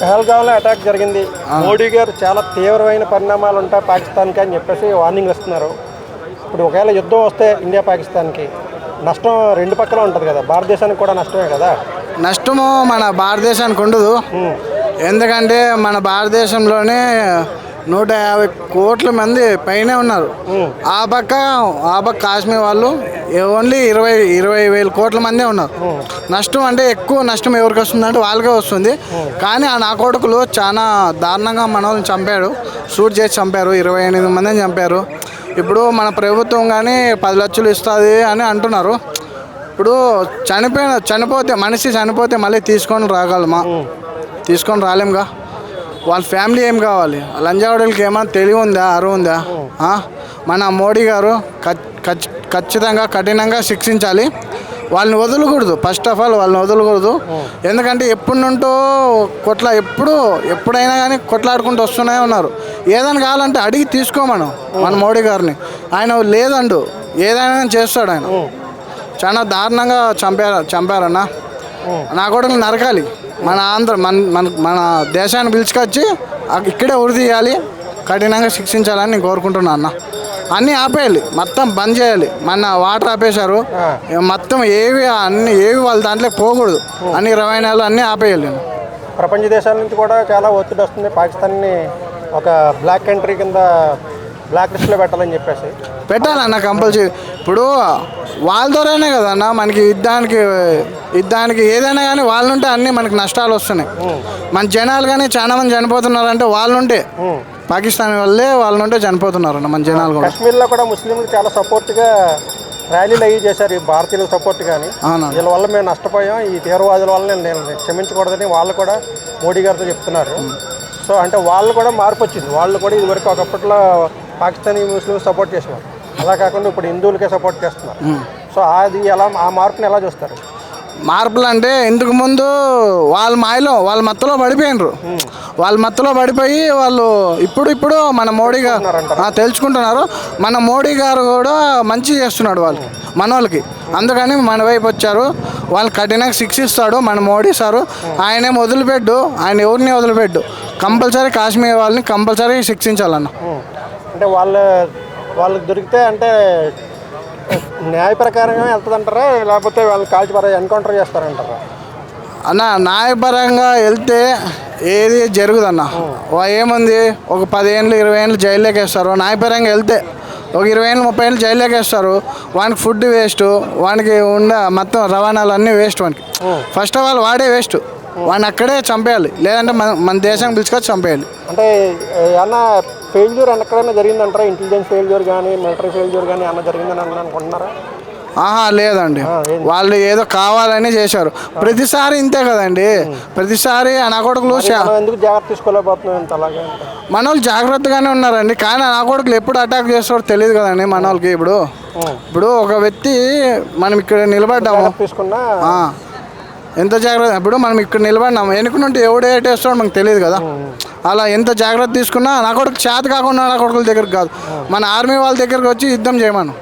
పహల్గాంలో attack జరిగింది. మోడీ గారు చాలా తీవ్రమైన పరిణామాలు ఉంటాయి పాకిస్తాన్కి అని చెప్పేసి వార్నింగ్ ఇస్తున్నారు. ఇప్పుడు ఒకవేళ యుద్ధం వస్తే ఇండియా పాకిస్తాన్కి నష్టం రెండు పక్కల ఉంటుంది కదా భారతదేశానికి కూడా నష్టమే కదా? నష్టము మన భారతదేశానికి ఉండదు. ఎందుకంటే మన భారతదేశంలోనే నూట యాభై కోట్ల మంది పైనే ఉన్నారు. ఆ పక్క ఆ పక్క కాశ్మీర్ వాళ్ళు ఓన్లీ ఇరవై ఇరవై వేల కోట్ల మందే ఉన్నారు. నష్టం అంటే ఎక్కువ నష్టం ఎవరికి వస్తుందంటే వాళ్ళకే వస్తుంది. కానీ ఆ నా కొడుకులు చాలా దారుణంగా మన వాళ్ళని చంపాడు షూట్ చేసి చంపారు. ఇరవై ఎనిమిది మందిని చంపారు. ఇప్పుడు మన ప్రభుత్వం కానీ పది లక్షలు ఇస్తుంది అని అంటున్నారు. ఇప్పుడు చనిపోయిన చనిపోతే మనిషి చనిపోతే మళ్ళీ తీసుకొని రాగలమా? తీసుకొని రాలేంగా వాళ్ళ ఫ్యామిలీ ఏం కావాలి? లంజావాడలకి ఏమైనా తెలివి ఉందా? అరువు ఉందా? మన మోడీ గారు ఖచ్- ఖచ్- ఖచ్చితంగా కఠినంగా శిక్షించాలి. వాళ్ళని వదలకూడదు. ఫస్ట్ ఆఫ్ ఆల్ వాళ్ళని వదలకూడదు. ఎందుకంటే ఎప్పటి నుంటో కొట్ల ఎప్పుడు ఎప్పుడైనా కానీ కొట్లాడుకుంటూ వస్తూనే ఉన్నారు. ఏదైనా కావాలంటే అడిగి తీసుకోమను మన మోడీ గారిని. ఆయన లేదండు. ఏదైనా చేస్తాడు ఆయన. చాలా దారుణంగా చంపారు చంపారన్న. నా కొడుకుని నరకాలి. మన ఆంధ్ర మన మన మన దేశాన్ని పిలుచుకొచ్చి ఇక్కడే ఉరి తీయాలి కఠినంగా శిక్షించాలని నేను కోరుకుంటున్నా అన్న. అన్నీ ఆపేయాలి మొత్తం బంద్ చేయాలి. మన వాటర్ ఆపేశారు మొత్తం ఏవి అన్ని ఏవి వాళ్ళ దాంట్లో పోకూడదు. అన్ని రవాణాలు అన్నీ ఆపేయాలి ప్రపంచ దేశాల నుంచి కూడా చాలా ఒత్తిడి వస్తుంది. పాకిస్తాన్ని ఒక బ్లాక్ కంట్రీ కింద బ్లాక్ లిస్ట్లో పెట్టాలని చెప్పేసి. పెట్టాలన్న కంపల్సరీ. ఇప్పుడు వాళ్ళ ద్వారానే కదన్న మనకి యుద్ధానికి యుద్ధానికి ఏదైనా కానీ వాళ్ళ నుంటే అన్నీ మనకి నష్టాలు వస్తున్నాయి. మన జనాలు కానీ చాలా మంది చనిపోతున్నారంటే వాళ్ళ నుంటే పాకిస్తాన్ వల్లే వాళ్ళ నుండే చనిపోతున్నారన్న మన జనాలు కూడా. కాశ్మీర్లో కూడా ముస్లింలు చాలా సపోర్ట్గా ర్యాలీలు అయ్యి చేశారు ఈ భారతీయులకు సపోర్ట్ కానీ. వీళ్ళ వల్ల మేము నష్టపోయాం. ఈ తీవ్రవాదుల వల్ల నేను క్షమించకూడదని వాళ్ళు కూడా మోడీ గారితో చెప్తున్నారు. సో అంటే వాళ్ళు కూడా మార్పు వచ్చింది. వాళ్ళు కూడా ఇదివరకు ఒకప్పట్లో పాకిస్తానీ ముస్లిం సపోర్ట్ చేసేవారు అలా కాకుండా ఇప్పుడు హిందువులకే సపోర్ట్ చేస్తున్నారు. సో అది ఎలా ఆ మార్పుని ఎలా చూస్తారు? మార్పులు అంటే ఇంతకు ముందు వాళ్ళ మాయలో వాళ్ళ మత్తులో పడిపోయినరు. వాళ్ళ మత్తులో పడిపోయి వాళ్ళు ఇప్పుడు ఇప్పుడు మన మోడీ గారు తెలుసుకుంటున్నారు. మన మోడీ గారు కూడా మంచి చేస్తున్నాడు వాళ్ళకి మన వాళ్ళకి అందుకని మన వైపు వచ్చారు. వాళ్ళు కఠినంగా శిక్షిస్తాడు మన మోడీ సారు. ఆయన వదిలిపెట్టు ఆయన ఎవరిని వదిలిపెట్టు. కంపల్సరీ కాశ్మీర్ వాళ్ళని కంపల్సరీ శిక్షించాలన్న. అంటే వాళ్ళ వాళ్ళకి దొరికితే అంటే న్యాయ ప్రకారంగా వెళ్తుందంటారా? లేకపోతే వాళ్ళు కాల్చి ఎన్కౌంటర్ చేస్తారంటారా? అన్న న్యాయపరంగా వెళ్తే ఏది జరుగుదన్న? ఏముంది? ఒక పదిహేళ్ళు ఇరవై ఏళ్ళు జైల్లోకి వేస్తారు. న్యాయపరంగా వెళ్తే ఒక ఇరవై ఏళ్ళు ముప్పై ఏళ్ళు జైల్లోకి వేస్తారు. వానికి ఫుడ్ వేస్ట్ వానికి ఉన్న మొత్తం రవాణాలు అన్నీ వేస్ట్ వానికి. ఫస్ట్ ఆఫ్ ఆల్ వాడే వేస్ట్. వాడిని అక్కడే చంపేయాలి. లేదంటే మన మన దేశానికి పిలుచుకొచ్చి చంపేయాలి. అంటే ఏమన్నా ఫెయిల్యూర్ ఎక్కడైనా జరిగిందంటారా? ఇంటెలిజెన్స్ ఫెయిల్యూర్ కానీ మిలిటరీ ఫెయిల్యూర్ కానీ ఏమన్నా జరిగిందని అని అనుకుంటున్నారా? ఆహా లేదండి? వాళ్ళు ఏదో కావాలని చేశారు. ప్రతిసారి ఇంతే కదండి. ప్రతిసారి ఆ నా కొడుకులు శా- మనం ఎందుకు జాగ్రత్త తీసుకోలేకపోతున్నాం అలాగే అంటే? మన వాళ్ళు జాగ్రత్తగానే ఉన్నారండి. కానీ నా కొడుకులు ఎప్పుడు అటాక్ చేస్తారో తెలియదు కదండి మన వాళ్ళకి ఇప్పుడు. ఇప్పుడు ఒక వ్యక్తి మనం ఇక్కడ నిలబడ్డాము. తీసుకున్నా ఎంత జాగ్రత్త ఇప్పుడు మనం ఇక్కడ నిలబడినాము వెనుక నుండి ఎవడు ఏటేస్తాడో మనకు తెలియదు కదా. అలా ఎంత జాగ్రత్త తీసుకున్నా నా కొడుకు చేత కాకుండా నా కొడుకుల దగ్గరికి కాదు. మన ఆర్మీ వాళ్ళ దగ్గరికి వచ్చి యుద్ధం చేయమను.